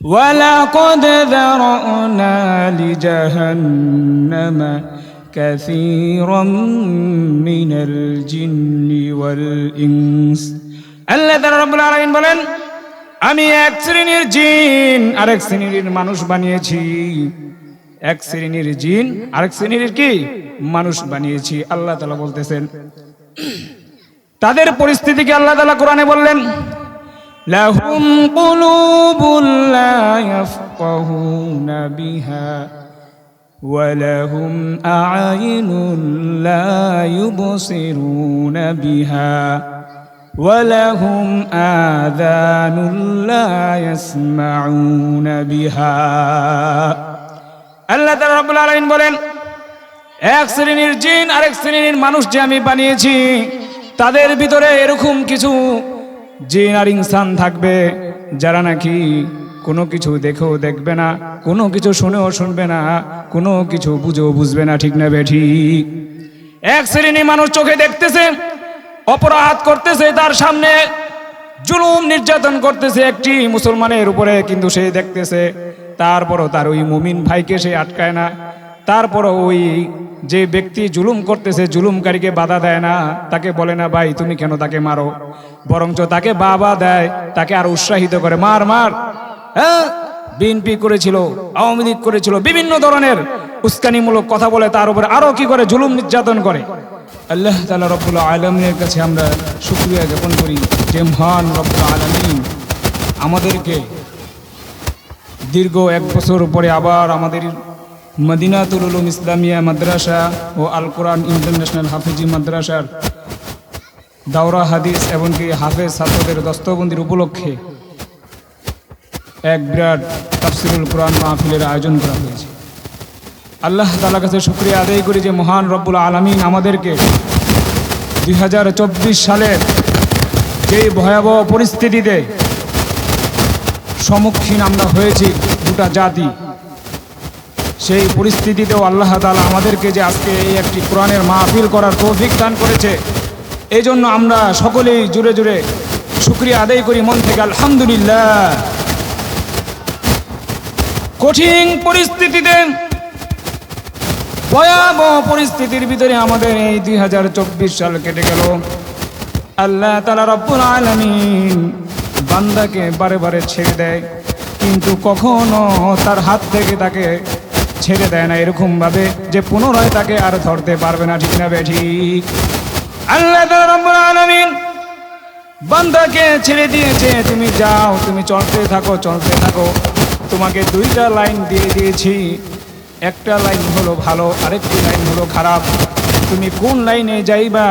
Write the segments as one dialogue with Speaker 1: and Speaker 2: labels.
Speaker 1: ولقد ذرأنا لجهنم كثيرا من الجن والإنس আল্লাহ তাআলা রব্বুল আলামিন বলেন আমি এক শ্রেণীর জিন আরেক শ্রেণীর মানুষ বানিয়েছি এক শ্রেণীর জিন আরেক শ্রেণীর কি মানুষ বানিয়েছি আল্লাহ তাআলা বলতেছেন তাদের পরিস্থিতিকে আল্লাহ তাআলা কোরআনে বললেন لهم قلوب لا يفقهون بها ولهم أعين لا يبصرون بها ولهم آذان لا يسمعون بها আল্লাহ তাআলা রাব্বুল আলামিন বলেন এক শ্রেণীর জিন আরেক শ্রেণীর মানুষ যে আমি বানিয়েছি তাদের ভিতরে এরকম কিছু জিন আর ইনসান থাকবে, যারা নাকি কোনো কিছু দেখেও দেখবে না, কোনো কিছু শুনেও শুনবে না, কোনো কিছু বুঝেও বুঝবে না, ঠিক না বেঠি এক শ্রেণি মানুষ চোখে দেখতেছে, অপরাধ করতেছে, তার সামনে জুলুম নির্যাতন করতেছে একটি মুসলমানের উপরে, কিন্তু সে দেখতেছে, তারপরও তার ওই মুমিন ভাইকে সে আটকায় না। তারপরও ওই যে ব্যক্তি জুলুম করতেছে, জুলুমকারীকে বাধা দেয় না, তাকে বলে না, ভাই, তুমি কেন তাকে মারো? বরঞ্চ তাকে বাবা দেয়, তাকে আর উৎসাহিত করে, মার মার। হ্যাঁ? বিএনপি করেছিল, আওয়ামী লীগ করেছিল, বিভিন্ন ধরনের উস্কানিমূলক কথা বলে, তার উপরে আরও কি করে জুলুম নির্যাতন করে? আল্লাহ তালা রব্বুল আলমিনের কাছে আমরা শুক্রিয়া জ্ঞাপন করি যে মহান রব্বুল আলমিন আমাদেরকে দীর্ঘ এক বছর পরে আবার আমাদের মদিনাতুল উলুম ইসলামিয়া মাদ্রাসা ও আল কোরআন ইন্টারন্যাশনাল হাফিজি মাদ্রাসার দাওরা হাদিস এমনকি হাফেজ ছাত্রদের দস্তবন্দির উপলক্ষে এক বিরাট তাফসিরুল কোরআন মাহফিলের আয়োজন করা হয়েছে। আল্লাহ তালা কাছে শুক্রিয়া আদায় করি যে মহান রব্বুল আলমিন আমাদেরকে দুই হাজার চব্বিশ সালের যে ভয়াবহ পরিস্থিতিতে সম্মুখীন আমরা হয়েছি দুটা জাতি সেই পরিস্থিতিতেও আল্লাহ তালা আমাদেরকে যে আজকে এই একটি কোরআনের মাহফিল করার তৌফিক দান করেছে। এই জন্য আমরা সকলেই জুড়ে জুড়ে শুক্রিয়া আদায় করি মন থেকে আলহামদুলিল্লাহ। কঠিন পরিস্থিতিতে ভয়াবহ পরিস্থিতির ভিতরে আমাদের এই দুই হাজার চব্বিশ সাল কেটে গেল। আল্লাহ তালা রব্বুল আলমিন বান্দাকে বারে বারে ছেড়ে দেয়, কিন্তু কখনো তার হাত থেকে তাকে ছেড়ে দেয় না এরকম ভাবে যে পুনরায় তাকে আর ধরতে পারবে না, ঠিক না বে, ঠিক? আল্লাহ বান্দাকে ছেড়ে দিয়েছে, তুমি যাও, তুমি চলতে থাকো চলতে থাকো। তোমাকে দুইটা লাইন দিয়ে দিয়েছি। একটা লাইন হলো ভালো, আরেকটি লাইন হলো খারাপ। তুমি কোন লাইনে যাইবা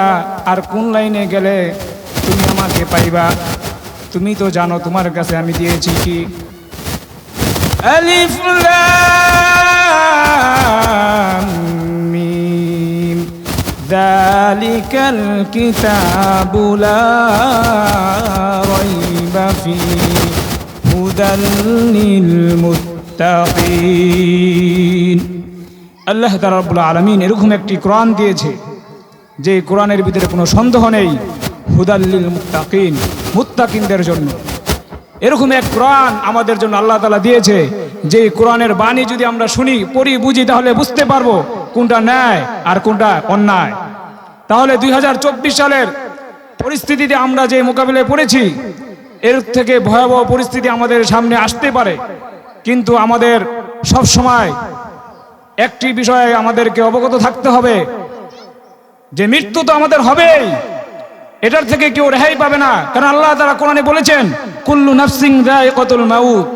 Speaker 1: আর কোন লাইনে গেলে তুমি আমাকে পাইবা? তুমি তো জানো, তোমার কাছে আমি দিয়েছি কি? আলিফ যালিকাল কিতাবু লা রাইবা ফিহি হুদাল লিল মুত্তাকিন আল্লাহ তাআলা রব্বুল আলামিন এরকম একটি কোরআন দিয়েছে, যে কোরআনের ভিতরে কোনো সন্দেহ নেই হুদাল্লিল মুত্তাকিন মুত্তাকিনদের জন্য। এরকম এক কোরআন আমাদের জন্য আল্লাহ তালা দিয়েছে, যে কোরআনের বাণী যদি আমরা শুনি, পড়ি, বুঝি, তাহলে বুঝতে পারব কোনটা ন্যায় আর কোনটা অন্যায়। তাহলে দুই হাজার চব্বিশ সালের পরিস্থিতিতে আমরা যে মোকাবিলায় পড়েছি, এর থেকে ভয়াবহ পরিস্থিতি আমাদের সামনে আসতে পারে। কিন্তু আমাদের সব সময় একটি বিষয়ে আমাদেরকে অবগত থাকতে হবে, যে মৃত্যু তো আমাদের হবেই, এটার থেকে কেউ রেহাই পাবে না। কারণ আল্লাহ তারা কোরআনে বলেছেন, কুল্লু নাফসিং রায় কতুল মাউত।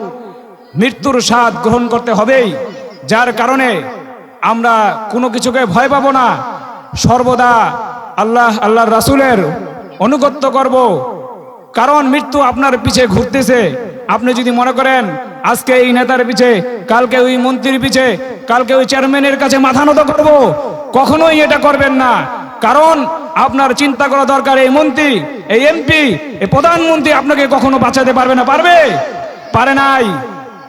Speaker 1: মৃত্যুর স্বাদ গ্রহণ করতে হবেই, যার কারণে আমরা কোনো কিছুকে ভয় পাবো না। সর্বদা আল্লাহ, আল্লাহর রাসূলের অনুগত্য করব। কারণ মৃত্যু আপনার পিছে ঘুরতেছে। আপনি যদি মনে করেন, আজকে এই নেতার পিছে, কালকে ওই মন্ত্রীর পিছে, কালকে ওই চেয়ারম্যানের কাছে মাথা নত করব। কখনোই এটা করবেন না। কারণ আপনার চিন্তা করা দরকার, এই মন্ত্রী, এই এমপি, এই প্রধানমন্ত্রী আপনাকে কখনো বাঁচাতে পারবে না। পারবে? পারে নাই।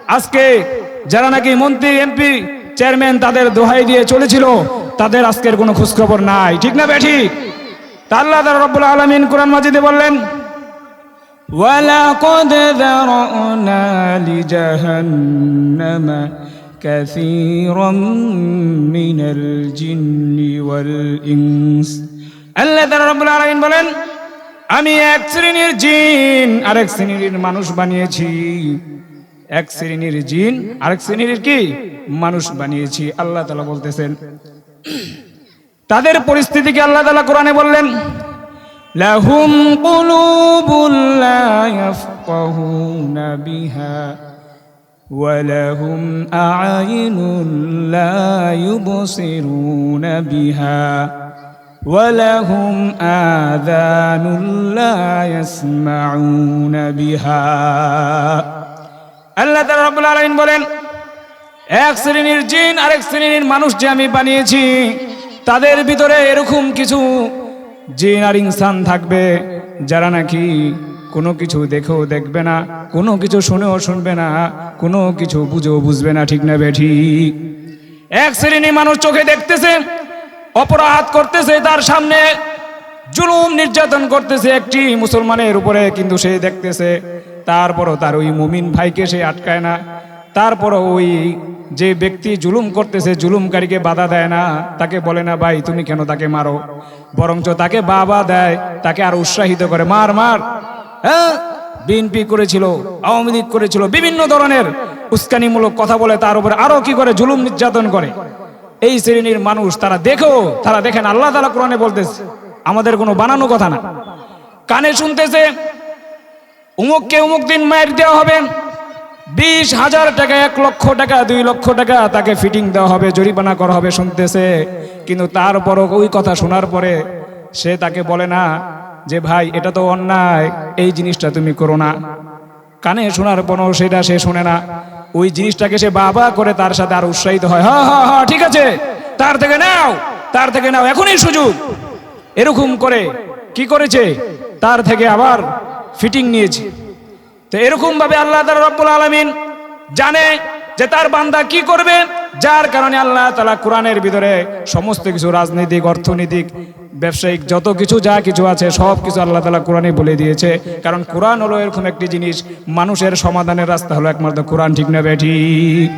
Speaker 1: আজকে যারা নাকি মন্ত্রী, এমপি, চেয়ারম্যান তাদের দোহাই দিয়ে চলেছিল তাদের আজকের কোনো খোঁজখবর নাই ঠিক না বেঠি তা আল্লাহ তাআলা রব্বুল আলামিন কোরআন মাজিদে বললেন ولقد ذرأنا لجهنم كثيرا من الجن والإنس আল্লাহ তাআলা রব্বুল আলামিন বলেন আমি এক শ্রেণীর জিন আরেক শ্রেণীর মানুষ বানিয়েছি এক শ্রেণীর জিন আরেক শ্রেণীর কি মানুষ বানিয়েছি আল্লাহ তাআলা বলতেছেন তাদের পরিস্থিতিকে আল্লাহ তালা কোরআনে বললেন, লাহুম বিহা ওয়ালাহুম আইনুল্লাহ বিহা ওয়ালাহুম আদানুল্লাহ বিহা। আল্লাহ তালা রবুল আলমিন বলেন এক শ্রেণির জিন, আরেক শ্রেণির মানুষ যে আমি বানিয়েছি, তাদের ভিতরে এরকম কিছু জিন আর ইনসান থাকবে, যারা নাকি কোনো কিছু দেখেও দেখবে না, কোনো কিছু শুনেও শুনবে না, কোনো কিছু বুঝেও বুঝবে না, ঠিক না বেঠি এক শ্রেণি মানুষ চোখে দেখতেছে, অপরাধ করতেছে, তার সামনে জুলুম নির্যাতন করতেছে একটি মুসলমানের উপরে, কিন্তু সে দেখতেছে, তারপরও তার ওই মুমিন ভাইকে সে আটকায় না। তারপরও ওই যে ব্যক্তি জুলুম করতেছে, জুলুমকারীকে বাধা দেয় না, তাকে বলে না, ভাই, তুমি কেন তাকে মারো? বরঞ্চ তাকে বাবা দেয়, তাকে আর উৎসাহিত করে, মার মার। হ্যাঁ? বিএনপি করেছিল, আওয়ামী লীগ করেছিল, বিভিন্ন ধরনের উস্কানিমূলক কথা বলে, তার উপরে আরও কি করে জুলুম নির্যাতন করে। এই শ্রেণির মানুষ, তারা দেখো, তারা দেখেন, আল্লাহ তালা কোরআনে বলতেছে, আমাদের কোনো বানানো কথা না। কানে শুনতেছে, উমুককে উমুক দিন মায়ের দেওয়া হবে। বিশ হাজার টাকা, এক লক্ষ টাকা, দুই লক্ষ টাকা তাকে ফিটিং দেওয়া হবে, জরিমানা করা হবে শুনতেছে। কিন্তু তারপরও ওই কথা শোনার পরে সে তাকে বলে না যে, ভাই, এটা তো অন্যায়, এই জিনিসটা তুমি করো না। কানে শোনার পরও সেটা সে শোনে না। ওই জিনিসটাকে সে বাবা করে তার সাথে আর উৎসাহিত হয়। হ্যাঁ হ্যাঁ হ্যাঁ ঠিক আছে, তার থেকে নাও, তার থেকে নাও, এখনই সুযোগ। এরকম করে কি করেছে? তার থেকে আবার ফিটিং নিয়েছে। তো এরকমভাবে আল্লাহ তাআলা রব্বুল আলামিন জানে যে তার বান্দা কি করবে, যার কারণে আল্লাহ তালা কোরআনের ভিতরে সমস্ত কিছু রাজনৈতিক, অর্থনৈতিক, ব্যবসায়িক যত কিছু, যা কিছু আছে, সব কিছু আল্লাহ তালা কোরআনে বলে দিয়েছে। কারণ কোরআন হলো এরকম একটি জিনিস, মানুষের সমাধানের রাস্তা হলো একমাত্র কোরআন, ঠিক না বেঠিক